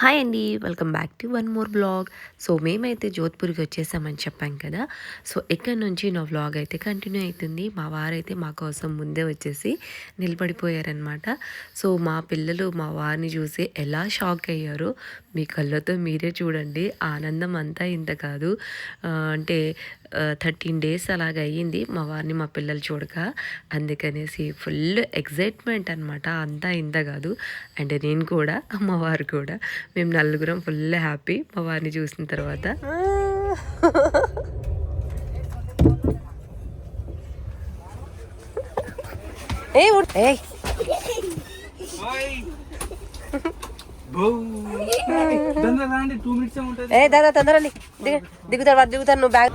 Hi అండి welcome back to one more blog. So మేమైతే జోధ్పూర్కి వచ్చేసామని చెప్పాం కదా. సో ఇక్కడ నుంచి నా బ్లాగ్ అయితే కంటిన్యూ అవుతుంది మా వారైతే మా కోసం ముందే వచ్చేసి నిలబడిపోయారనమాట సో మా పిల్లలు మా వారిని చూసి ఎలా షాక్ అయ్యారో మీ కళ్ళతో మీరే చూడండి. ఆనందం అంతా ఇంత కాదు. అంటే థర్టీన్ డేస్ అలాగ అయ్యింది. మా వారిని మా పిల్లలు చూడక. అందుకనేసి ఫుల్ ఎగ్జైట్మెంట్ అనమాట అంతా ఇంత కాదు. అండ్ నేను కూడా మా వారు కూడా. మేము నలుగురం ఫుల్ హ్యాపీ మా వారిని చూసిన తర్వాత. ఏ దాదా తొందరండి దిగు దిగుతాడు దిగుతాను నువ్వు బ్యాగ్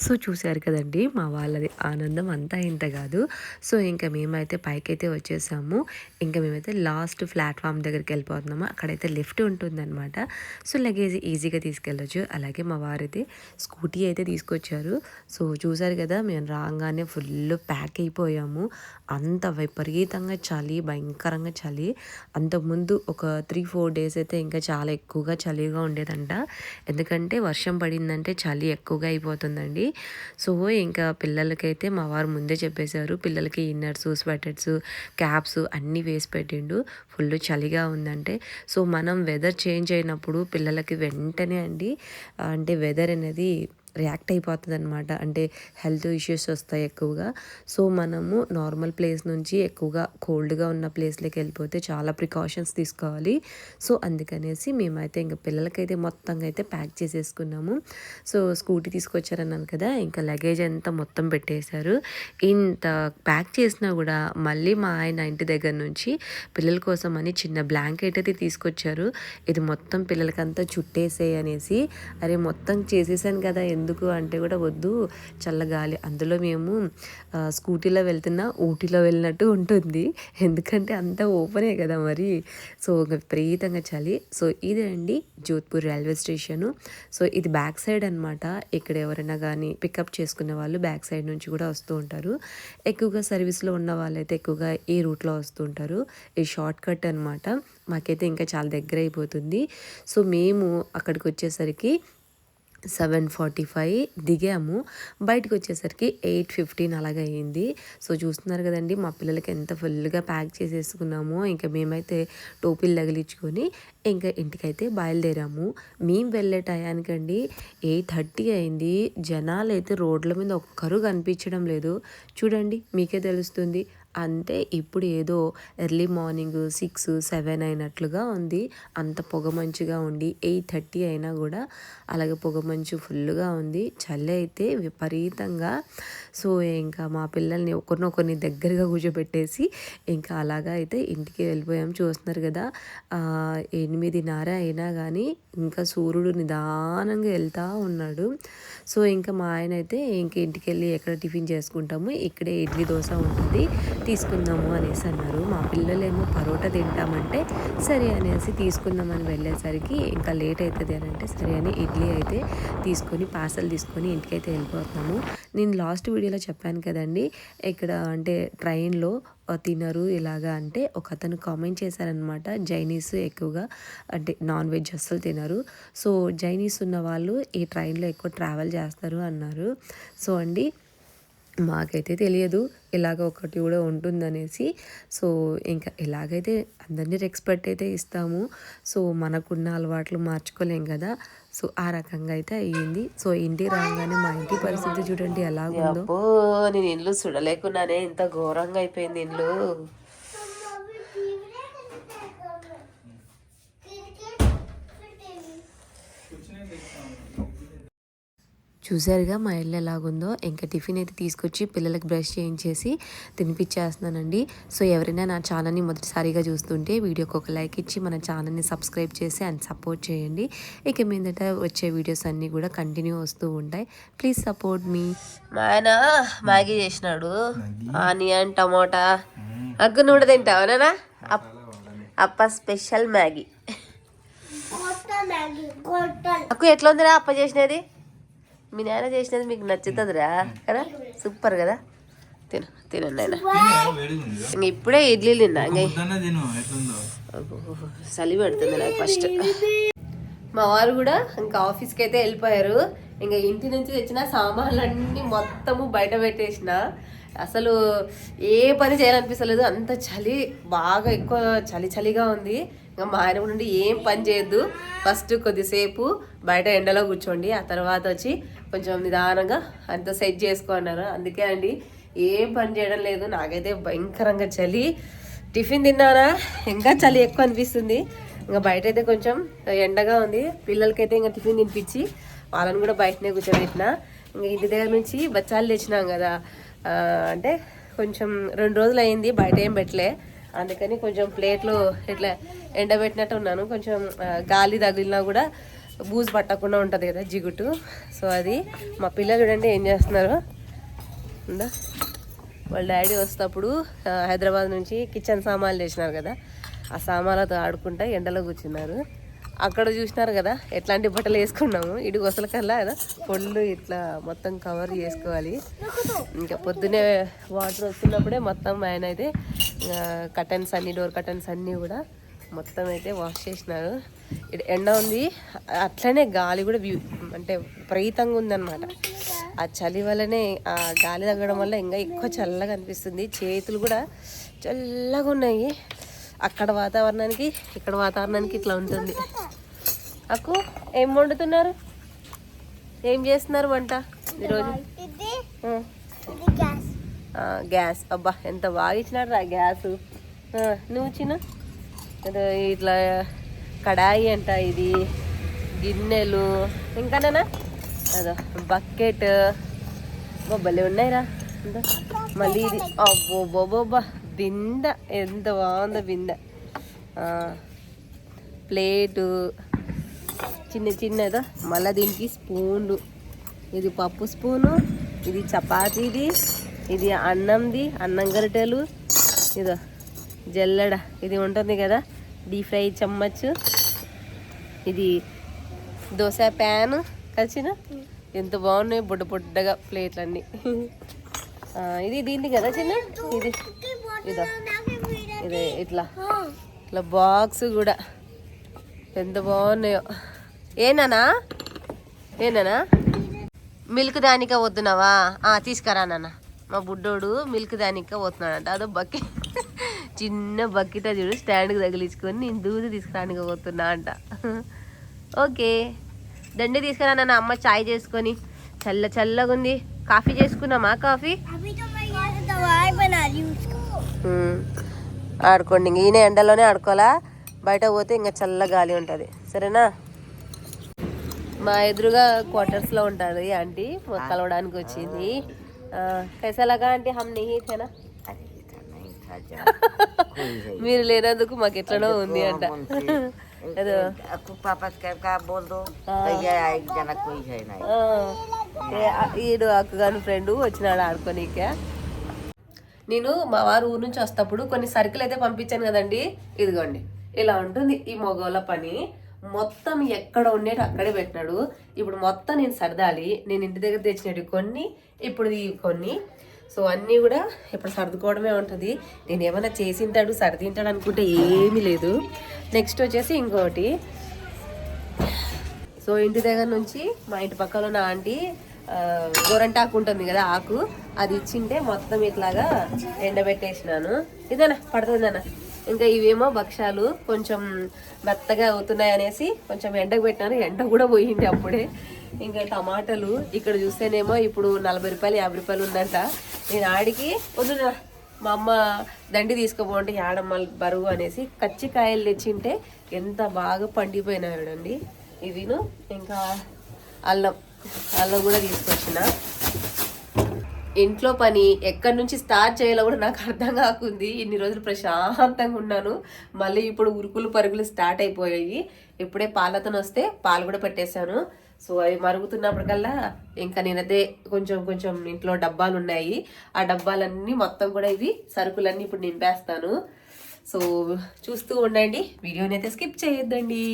సో చూశారు కదండి మా వాళ్ళది ఆనందం అంతా ఇంత కాదు. సో ఇంకా మేమైతే పైకైతే వచ్చేసాము. ఇంకా మేమైతే లాస్ట్ ప్లాట్ఫామ్ దగ్గరికి వెళ్ళిపోతున్నాము. అక్కడైతే లిఫ్ట్ ఉంటుందన్నమాట. సో లగేజ్ ఈజీగా తీసుకెళ్ళొచ్చు. అలాగే మా వారైతే స్కూటీ అయితే తీసుకొచ్చారు. సో చూశారు కదా మేము రాగానే ఫుల్ ప్యాక్ అయిపోయాము. అంత విపరీతంగా చలి భయంకరంగా చలి. అంతకుముందు ఒక త్రీ ఫోర్ డేస్ అయితే ఇంకా చాలా ఎక్కువగా చలిగా ఉండేదంట. ఎందుకంటే వర్షం పడిందంటే చలి ఎక్కువగా అయిపోతుందండి. సో ఇంకా పిల్లలకైతే మా వారు ముందే చెప్పేశారు. పిల్లలకి ఇన్నర్స్ స్వెటర్స్ క్యాప్స్ అన్నీ వేసి పెట్టిండు. ఫుల్ చలిగా ఉందంటే. సో మనం వెదర్ చేంజ్ అయినప్పుడు పిల్లలకి వెంటనే అండి అంటే వెదర్ అనేది రియాక్ట్ అయిపోతుంది అనమాట అంటే హెల్త్ ఇష్యూస్ వస్తాయి ఎక్కువగా. సో మనము నార్మల్ ప్లేస్ నుంచి ఎక్కువగా కోల్డ్గా ఉన్న ప్లేస్లోకి వెళ్ళిపోతే చాలా ప్రికాషన్స్ తీసుకోవాలి. సో అందుకనేసి మేమైతే ఇంకా పిల్లలకైతే మొత్తంగా అయితే ప్యాక్ చేసేసుకున్నాము. సో స్కూటీ తీసుకొచ్చారన్నాను కదా ఇంకా లగేజ్ అంతా మొత్తం పెట్టేశారు. ఇంత ప్యాక్ చేసినా కూడా మళ్ళీ మా ఆయన ఇంటి దగ్గర నుంచి పిల్లల కోసం అని చిన్న బ్లాంకెట్ అయితే తీసుకొచ్చారు. ఇది మొత్తం పిల్లలకంతా చుట్టేసే అనేసి అరే మొత్తం చేసేసాను కదా ఎందుకు అంటే కూడా వద్దు చల్లగాలి. అందులో మేము స్కూటీలో వెళ్తున్నా ఊటీలో వెళ్ళినట్టు ఉంటుంది. ఎందుకంటే అంతా ఓపెనే కదా మరి. సో విపరీతంగా చలి. సో ఇదే అండి జోధ్పూర్ రైల్వే స్టేషను. సో ఇది బ్యాక్ సైడ్ అనమాట ఇక్కడ ఎవరైనా కానీ పికప్ చేసుకునే వాళ్ళు బ్యాక్ సైడ్ నుంచి కూడా వస్తూ ఉంటారు. ఎక్కువగా సర్వీస్లో ఉన్న వాళ్ళైతే ఎక్కువగా ఈ రూట్లో వస్తూ ఉంటారు. ఈ షార్ట్ కట్ అనమాట మాకైతే ఇంకా చాలా దగ్గర అయిపోతుంది సో మేము అక్కడికి వచ్చేసరికి సెవెన్ ఫార్టీ ఫైవ్ దిగాము. బయటకు వచ్చేసరికి ఎయిట్ ఫిఫ్టీన్ అలాగ అయ్యింది సో చూస్తున్నారు కదండి మా పిల్లలకి ఎంత ఫుల్గా ప్యాక్ చేసేసుకున్నామో. ఇంకా మేమైతే టోపీలు తగిలించుకొని ఇంకా ఇంటికైతే బయలుదేరాము. మేము వెళ్ళే టయానికండి ఎయిట్ థర్టీ అయింది. జనాలు అయితే రోడ్ల మీద ఒక్కరు కనిపించడం లేదు. చూడండి మీకే తెలుస్తుంది. అంటే ఇప్పుడు ఏదో ఎర్లీ మార్నింగ్ సిక్స్ సెవెన్ అయినట్లుగా ఉంది. అంత పొగ మంచుగా ఉండి ఎయిట్ థర్టీ అయినా కూడా అలాగే పొగ మంచు ఫుల్గా ఉంది. చలి అయితే విపరీతంగా. సో ఇంకా మా పిల్లల్ని ఒకరినొకరిని దగ్గరగా కూర్చోబెట్టేసి ఇంకా అలాగా అయితే ఇంటికి వెళ్ళిపోయాం. చూస్తున్నారు కదా ఎనిమిదిన్నర అయినా కానీ ఇంకా సూర్యుడు నిదానంగా వెళ్తూ ఉన్నాడు. సో ఇంకా మా ఆయన అయితే ఇంక ఇంటికి వెళ్ళి ఎక్కడ టిఫిన్ చేసుకుంటాము? ఇక్కడే ఇడ్లీ దోశ ఉంటుంది. తీసుకుందాము అనేసి అన్నారు. మా పిల్లలేమో పరోటా తింటామంటే సరే అనేసి తీసుకుందామని వెళ్ళేసరికి ఇంకా లేట్ అవుతుంది అని అంటే సరే అని ఇడ్లీ అయితే తీసుకొని పార్సల్ తీసుకొని ఇంటికైతే వెళ్ళిపోతున్నాము. నేను లాస్ట్ వీడియోలో చెప్పాను కదండి ఇక్కడ అంటే ట్రైన్లో తినరు ఇలాగా అంటే ఒక అతను కామెంట్ చేశారనమాట జైనీస్ ఎక్కువగా అంటే నాన్ వెజ్ అస్సలు తినరు. సో జైనీస్ ఉన్న వాళ్ళు ఈ ట్రైన్లో ఎక్కువ ట్రావెల్ చేస్తారు అన్నారు. సో అండి మాకైతే తెలియదు. ఇలాగ ఒకటి కూడా ఉంటుందనేసి. సో ఇంకా ఎలాగైతే అందరినీ రెస్పెక్ట్ అయితే ఇస్తాము. సో మనకున్న అలవాట్లు మార్చుకోలేం కదా. సో ఆ రకంగా అయితే అయ్యింది. సో ఇంటికి రాగానే మా ఇంటి పరిస్థితి చూడండి ఎలాగుందో నేను ఇల్లు చూడలేకున్నానే. ఇంత ఘోరంగా అయిపోయింది ఇల్లు. చూసారుగా మా ఇల్లు ఎలాగుందో. ఇంకా టిఫిన్ అయితే తీసుకొచ్చి పిల్లలకి బ్రష్ చేయించేసి తినిపించేస్తున్నానండి సో ఎవరైనా నా ఛానల్ని మొదటిసారిగా చూస్తుంటే వీడియోకి ఒక లైక్ ఇచ్చి మన ఛానల్ని సబ్స్క్రైబ్ చేసి అండ్ సపోర్ట్ చేయండి. ఇక మీదట వచ్చే వీడియోస్ అన్నీ కూడా కంటిన్యూ వస్తూ ఉంటాయి. Please support me. మా ఆయన మ్యాగీ చేసినాడు. Onion tomato. అగ్గు నూడ తింటావా నాన్న అప్- అప్ప స్పెషల్ మ్యాగీ. అక్కు ఎట్లా ఉందిరా అప్ప చేసినది? మీ నాన్న చేసినది మీకు నచ్చుతుందిరా కదా? సూపర్ కదా? తిను తినండి ఆయన వేడిగా ఉంది ఇంక ఇప్పుడే ఇడ్లీలు తిన్నా తిను చలి పెడుతుంది నాకు ఫస్ట్. మా వారు కూడా ఇంకా ఆఫీస్కి అయితే వెళ్ళిపోయారు. ఇంకా ఇంటి నుంచి తెచ్చిన సామాన్లన్నీ మొత్తము బయట పెట్టేసిన. అసలు ఏ పని చేయాలనిపిస్తలేదు అంత చలి బాగా ఎక్కువ చలి చలిగా ఉంది. ఇంకా మా ఆయన నుండి ఏం పని చేయొద్దు. ఫస్ట్ కొద్దిసేపు బయట ఎండలో కూర్చోండి. ఆ తర్వాత వచ్చి కొంచెం నిదానంగా అంత సెట్ చేసుకోన్నారు అందుకే అండి ఏం పని చేయడం లేదు. నాకైతే భయంకరంగా చలి. టిఫిన్ తిన్నానా ఇంకా చలి ఎక్కువ అనిపిస్తుంది. ఇంకా బయట అయితే కొంచెం ఎండగా ఉంది. పిల్లలకైతే ఇంకా టిఫిన్ తినిపించి వాళ్ళని కూడా బయటనే కూర్చోబెట్టిన. ఇంకా ఇంటి దగ్గర నుంచి బచ్చాలు తెచ్చినాం కదా. అంటే కొంచెం రెండు రోజులు అయింది బయట ఏం పెట్టలే. అందుకని కొంచెం ప్లేట్లు ఇట్లా ఎండబెట్టినట్టు ఉన్నాను. కొంచెం గాలి తగిలినా కూడా బూజు పట్టకుండా ఉంటుంది కదా జిగుటు. సో అది మా పిల్లలు చూడండి ఏం చేస్తున్నారు. ఉందా? వాళ్ళ డాడీ వస్తప్పుడు హైదరాబాద్ నుంచి కిచెన్ సామాన్లు చేసినారు కదా. ఆ సామాన్లతో ఆడుకుంటా ఎండలో కూర్చున్నారు. అక్కడ చూసినారు కదా ఎట్లాంటి బట్టలు వేసుకున్నాము. ఇటు గొసల కల్లా కదా పొళ్ళు ఇట్లా మొత్తం కవర్ చేసుకోవాలి. ఇంకా పొద్దునే వాటర్ వస్తున్నప్పుడే మొత్తం ఆయన అయితే కటన్స్ అన్ని డోర్ కటన్స్ అన్నీ కూడా మొత్తం అయితే వాష్ చేసినారు. ఇటు ఎండ ఉంది. అట్లనే గాలి కూడా వ్యూ అంటే విపరీతంగా ఉందన్నమాట. ఆ చలి వల్లనే ఆ గాలి తగ్గడం వల్ల ఇంకా ఎక్కువ చల్లగా అనిపిస్తుంది. చేతులు కూడా చల్లగా ఉన్నాయి. అక్కడ వాతావరణానికి ఇక్కడ వాతావరణానికి ఇట్లా ఉంటుంది. అక్కు ఏం వండుతున్నారు? ఏం చేస్తున్నారు వంట ఈరోజు? గ్యాస్. అబ్బా ఎంత బాగా ఇచ్చినాడు రా గ్యాస్. నువ్వు చిన్న? ఇట్లా కడాయి అంట ఇది గిన్నెలు ఇంకానేనా అదో బకెట్. బొబ్బలే ఉన్నాయిరా. మళ్ళీ ఇది. అబ్బో బొబ్బోబ్బా బింద ఎంత బాగుందో బింద ఆ, ప్లేటు చిన్న చిన్నదో మళ్ళీ దీనికి స్పూన్లు. ఇది పప్పు స్పూను ఇది చపాతీది ఇది అన్నంది అన్నం గరిటెలు ఇదో జల్లడ. ఇది ఉంటుంది కదా డీప్ ఫ్రై చమ్మచ్ ఇది దోశ ప్యాన్ కలిసిన ఎంత బాగున్నాయి బుడ్డ బుడ్డగా ప్లేట్లన్నీ. ఇది దీన్ని కదా చిన్న? ఇది ఇదో. ఇది ఇట్లా. ఇట్లా. బాక్స్ కూడా. ఎంత బాగున్నాయో. ఏనానా ఏనానా మిల్క్ దానిక వద్దునావా తీసుకురా నాన్న. మా బుడ్డోడు మిల్క్ దానిక పోతున్నాడంట. అదో బకెట్ చిన్న బకెట్ చూడు స్టాండ్కి తగిలించుకొని నేను దూది తీసుకురానికి పోతున్నా అంట. ఓకే. దండి తీసుకురా నాన్న అమ్మ చాయ్ చేసుకొని. చల్ల చల్లగా ఉంది కాఫీ చేసుకున్నామా కాఫీ? ఆడుకోండి. ఇంక ఈయన ఎండలోనే ఆడుకోవాలా? బయట పోతే ఇంకా చల్ల గాలి ఉంటుంది. సరేనా? మా ఎదురుగా క్వార్టర్స్లో ఉంటుంది ఆంటీ. కలవడానికి వచ్చింది. కైసలాగా అంటే హమ్ నిహితేనా మీరు లేనందుకు మాకు ఎట్లనో ఉంది అంట. ఏదో ఈడు అక్కగాను ఫ్రెండ్ వచ్చినాడు ఆడుకోనీకే. నేను మా వారు ఊరు నుంచి వస్తప్పుడు కొన్ని సరుకులు అయితే పంపించాను కదండి. ఇదిగోండి. ఇలా ఉంటుంది ఈ మగోళ్ళ పని. మొత్తం ఎక్కడ ఉండేటి అక్కడే పెట్టినాడు. ఇప్పుడు మొత్తం నేను సర్దాలి. నేను ఇంటి దగ్గర తెచ్చినవి కొన్ని ఇప్పుడు కొన్ని. సో అన్నీ కూడా ఇప్పుడు సర్దుకోవడమే ఉంటుంది. నేను ఏమైనా చేసింటాడు సర్దింటాడు అనుకుంటే ఏమీ లేదు. నెక్స్ట్ వచ్చేసి ఇంకోటి. సో ఇంటి దగ్గర నుంచి మా ఇంటి పక్కన ఉన్న ఆంటీ గొరంటాకు ఉంటుంది కదా ఆకు. అది ఇచ్చింటే మొత్తం ఇట్లాగా ఎండబెట్టేసినాను. ఇదేనా పడుతుందన్న. ఇంకా ఇవేమో భక్ష్యాలు కొంచెం మెత్తగా అవుతున్నాయి అనేసి కొంచెం ఎండకు పెట్టినాను. ఎండ కూడా పోయింది అప్పుడే. ఇంకా టమాటాలు ఇక్కడ చూస్తేనేమో ఇప్పుడు నలభై రూపాయలు యాభై రూపాయలు ఉందంట. నేను ఆడికి వద్దు మా అమ్మ దండి తీసుకుపోండి ఆడమ్మ బరువు అనేసి కచ్చికాయలు తెచ్చింటే ఎంత బాగా పండిపోయినాయండి ఇవిను ఇంకా అల్లం. అలా కూడా తీసుకొచ్చిన. ఇంట్లో పని ఎక్కడి నుంచి స్టార్ట్ చేయాలో కూడా నాకు అర్థం కాకుంది. ఇన్ని రోజులు ప్రశాంతంగా ఉన్నాను. మళ్ళీ ఇప్పుడు ఉరుకులు పరుగులు స్టార్ట్ అయిపోయాయి. ఇప్పుడే పాలతను వస్తే పాలు కూడా పెట్టేశాను. సో అవి మరుగుతున్నప్పటికల్లా ఇంకా నేనైతే కొంచెం కొంచెం ఇంట్లో డబ్బాలు ఉన్నాయి. ఆ డబ్బాలన్నీ మొత్తం కూడా ఇవి సరుకులన్నీ ఇప్పుడు నింపేస్తాను. సో చూస్తూ ఉండండి. వీడియోని అయితే స్కిప్ చేయొద్దండి.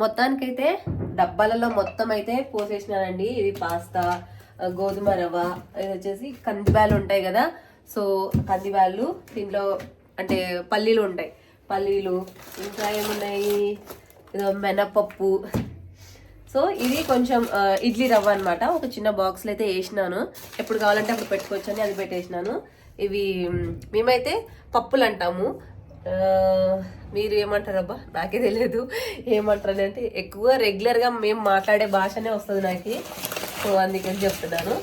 మొత్తానికైతే డబ్బాలలో మొత్తం అయితే పోసేసినానండి ఇది పాస్తా గోధుమ రవ్వ ఇది వచ్చేసి కందిబ్యాలు ఉంటాయి కదా. సో కందిబ్యాలు దీంట్లో అంటే పల్లీలు ఉంటాయి. పల్లీలు ఇంకా ఏమున్నాయి? ఇదో మినపప్పు. సో ఇది కొంచెం ఇడ్లీ రవ్వ అనమాట ఒక చిన్న బాక్స్లో అయితే వేసినాను. ఎప్పుడు కావాలంటే అప్పుడు పెట్టుకోవచ్చు అని అది పెట్టేసినాను. ఇవి మేమైతే పప్పులు అంటాము. మీరు ఏమంటారబ్బా నాకే తెలియదు. ఏమంటారు అంటే ఎక్కువ రెగ్యులర్గా మేము మాట్లాడే భాషనే వస్తుంది నాకు. సో అందుకని చెప్తున్నాను.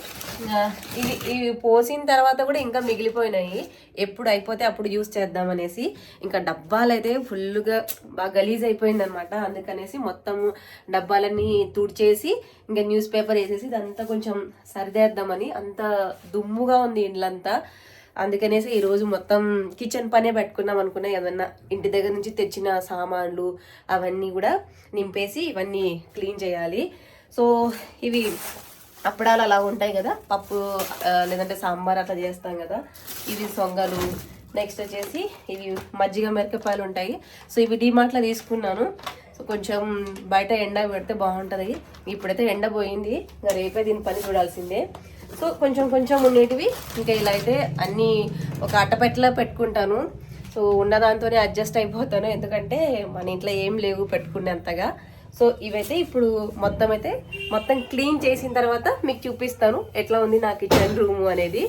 ఇది ఇవి ఇవి పోసిన తర్వాత కూడా ఇంకా మిగిలిపోయినాయి. ఎప్పుడు అయిపోతే అప్పుడు యూస్ చేద్దామనేసి. ఇంకా డబ్బాలు అయితే ఫుల్గా బాగా గలీజ్ అయిపోయింది అనమాట అందుకనేసి మొత్తం డబ్బాలన్నీ తుడిచేసి ఇంకా న్యూస్ పేపర్ వేసేసి ఇదంతా కొంచెం సరిదేద్దామని అంత దుమ్ముగా ఉంది ఇండ్లంతా. అందుకనేసి ఈరోజు మొత్తం కిచెన్ పనే పెట్టుకున్నాం అనుకున్నా. ఏదన్నా ఇంటి దగ్గర నుంచి తెచ్చిన సామాన్లు అవన్నీ కూడా నింపేసి ఇవన్నీ క్లీన్ చేయాలి. సో ఇవి అప్పడాలు అలా ఉంటాయి కదా పప్పు లేదంటే సాంబార్ అట్లా చేస్తాం కదా ఇవి సొంగలు. నెక్స్ట్ వచ్చేసి ఇవి మజ్జిగ మిరపకాయలు ఉంటాయి. సో ఇవి డిమార్ట్లో తీసుకున్నాను. సో కొంచెం బయట ఎండ పెడితే బాగుంటుంది. ఇప్పుడైతే ఎండ పోయింది. ఇంకా రేపే దీని పని చూడాల్సిందే. సో కొంచెం కొంచెం ఉండేటివి. ఇంకా ఇలా అయితే అన్నీ ఒక అట్టపెట్టలో పెట్టుకుంటాను. సో ఉన్న దాంతోనే అడ్జస్ట్ అయిపోతాను. ఎందుకంటే మన ఇంట్లో ఏం లేవు పెట్టుకునేంతగా సో ఇవైతే ఇప్పుడు మొత్తం అయితే మొత్తం క్లీన్ చేసిన తర్వాత మీకు చూపిస్తాను. ఎట్లా ఉంది నా కిచెన్ రూమ్ అనేది.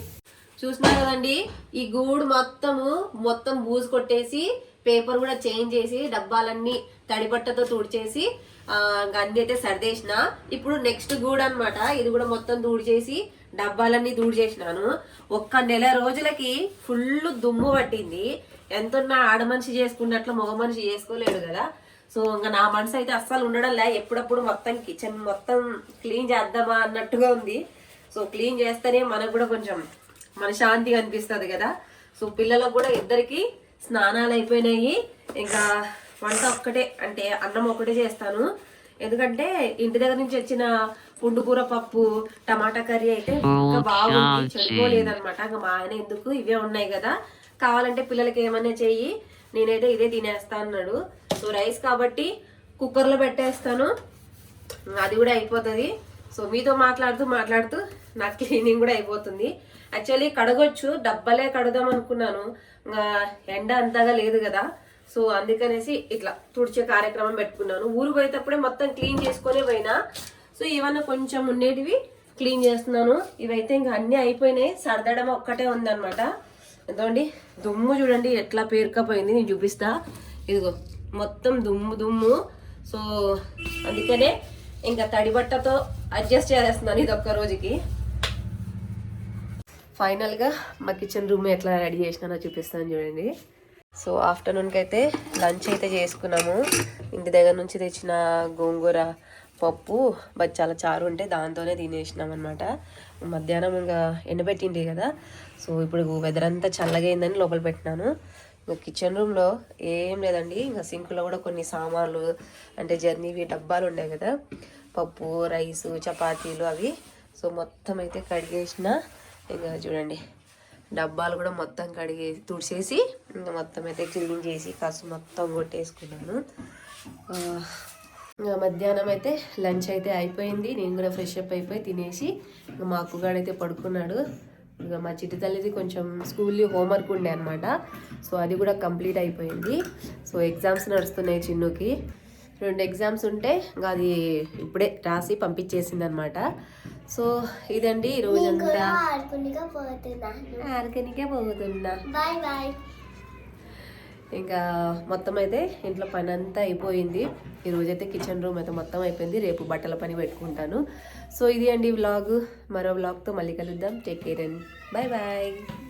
చూసినా కదండి? ఈ గూడు మొత్తము మొత్తం బూజు కొట్టేసి పేపర్ కూడా చేంజ్ చేసి డబ్బాలన్నీ తడిబట్టతో తుడిచేసి ఆ, ఇంకా అన్ని అయితే సర్దేసిన. ఇప్పుడు నెక్స్ట్ గూడు అనమాట ఇది కూడా మొత్తం తుడిచేసి డబ్బాలన్నీ దూడు చేసినాను. ఒక్క నెల రోజులకి ఫుల్ దుమ్ము పట్టింది. ఎంతున్నా ఆడ మనిషి చేసుకున్నట్లు మగ మనిషి చేసుకోలేడు కదా. సో ఇంకా నా మనసు అయితే అస్సలు ఉండడం లే. ఎప్పుడప్పుడు మొత్తం కిచెన్ మొత్తం క్లీన్ చేద్దామా అన్నట్టుగా ఉంది. సో క్లీన్ చేస్తేనే మనకు కూడా కొంచెం మన శాంతి అనిపిస్తుంది కదా. సో పిల్లలకు కూడా ఇద్దరికి స్నానాలు అయిపోయినాయి. ఇంకా వంట ఒక్కటే అంటే అన్నం ఒకటే చేస్తాను. ఎందుకంటే ఇంటి దగ్గర నుంచి వచ్చిన పుండుకూర పప్పు టమాటా కర్రీ అయితే ఇంకా బాగుంది. చెడిపోలేదన్నమాట. ఇంకా మా ఆయన ఎందుకు ఇవే ఉన్నాయి కదా. కావాలంటే పిల్లలకి ఏమైనా చెయ్యి నేనైతే ఇదే తినేస్తా అన్నాడు. సో రైస్ కాబట్టి కుక్కర్లో పెట్టేస్తాను. అది కూడా అయిపోతుంది. సో మీతో మాట్లాడుతూ మాట్లాడుతూ నా క్లీనింగ్ కూడా అయిపోతుంది. యాక్చువల్లీ కడగొచ్చు డబ్బలే కడదాం అనుకున్నాను. ఇంకా ఎండ అంతగా లేదు కదా. సో అందుకనేసి ఇట్లా తుడిచే కార్యక్రమం పెట్టుకున్నాను. ఊరు పోయేటప్పుడే మొత్తం క్లీన్ చేసుకొని పోయినా. సో ఇవన్నీ కొంచెం ఉండేటివి క్లీన్ చేస్తున్నాను. ఇవైతే ఇంకా అన్నీ అయిపోయినాయి. సర్దడం ఒక్కటే ఉందన్నమాట. ఎంతోండి దుమ్ము చూడండి ఎట్లా పేరుకపోయింది నేను చూపిస్తా. ఇదిగో మొత్తం దుమ్ము దుమ్ము. సో అందుకనే ఇంకా తడి బట్టతో అడ్జస్ట్ చేసేస్తున్నాను ఇది ఒక్క రోజుకి. ఫైనల్గా మా కిచెన్ రూమ్ ఎట్లా రెడీ చేసినానో చూపిస్తాను చూడండి. సో ఆఫ్టర్నూన్కి అయితే లంచ్ అయితే చేసుకున్నాము. ఇంటి దగ్గర నుంచి తెచ్చిన గోంగూర పప్పు బచ్చాల చారు ఉంటే దాంతోనే తినేసినాం అనమాట మధ్యాహ్నం ఇంకా ఎండబెట్టిండే కదా సో ఇప్పుడు వెదర్ అంతా చల్లగా అయిందని లోపల పెట్టినాను. ఇంకా కిచెన్ రూమ్లో ఏం లేదండి ఇంకా సింక్లో కూడా కొన్ని సామాన్లు అంటే జర్నీవి డబ్బాలు ఉన్నాయి కదా పప్పు రైసు చపాతీలు అవి. సో మొత్తం అయితే కడిగేసిన ఇంకా చూడండి డబ్బాలు కూడా మొత్తం కడిగే తుడిచేసి ఇంకా మొత్తం అయితే క్లీన్ చేసి కాసు మొత్తం కొట్టేసుకున్నాను. మధ్యాహ్నం అయితే లంచ్ అయితే అయిపోయింది. నేను కూడా ఫ్రెష్ అప్ అయిపోయి తినేసి ఇంకా మా అక్కుగాడైతే పడుకున్నాడు. ఇంకా మా చిట్టి తల్లిది కొంచెం స్కూల్లో హోంవర్క్ ఉండే అనమాట సో అది కూడా కంప్లీట్ అయిపోయింది. సో ఎగ్జామ్స్ నడుస్తున్నాయి చిన్నుకి. రెండు ఎగ్జామ్స్ ఉంటే ఇంకా అది ఇప్పుడే రాసి పంపించేసింది అనమాట సో ఇదండి ఈ రోజంతా ఆడుకునిగా పోతున్నాను ఆర్గనికే పోతున్నా. Bye bye. ఇంకా మొత్తం అయితే ఇంట్లో పని అంతా అయిపోయింది ఈరోజైతే కిచెన్ రూమ్ అయితే మొత్తం అయిపోయింది. రేపు బట్టల పని పెట్టుకుంటాను. సో ఇది అండి వ్లాగ్ మరో వ్లాగ్తో మళ్ళీ కలుద్దాం. Take care and bye bye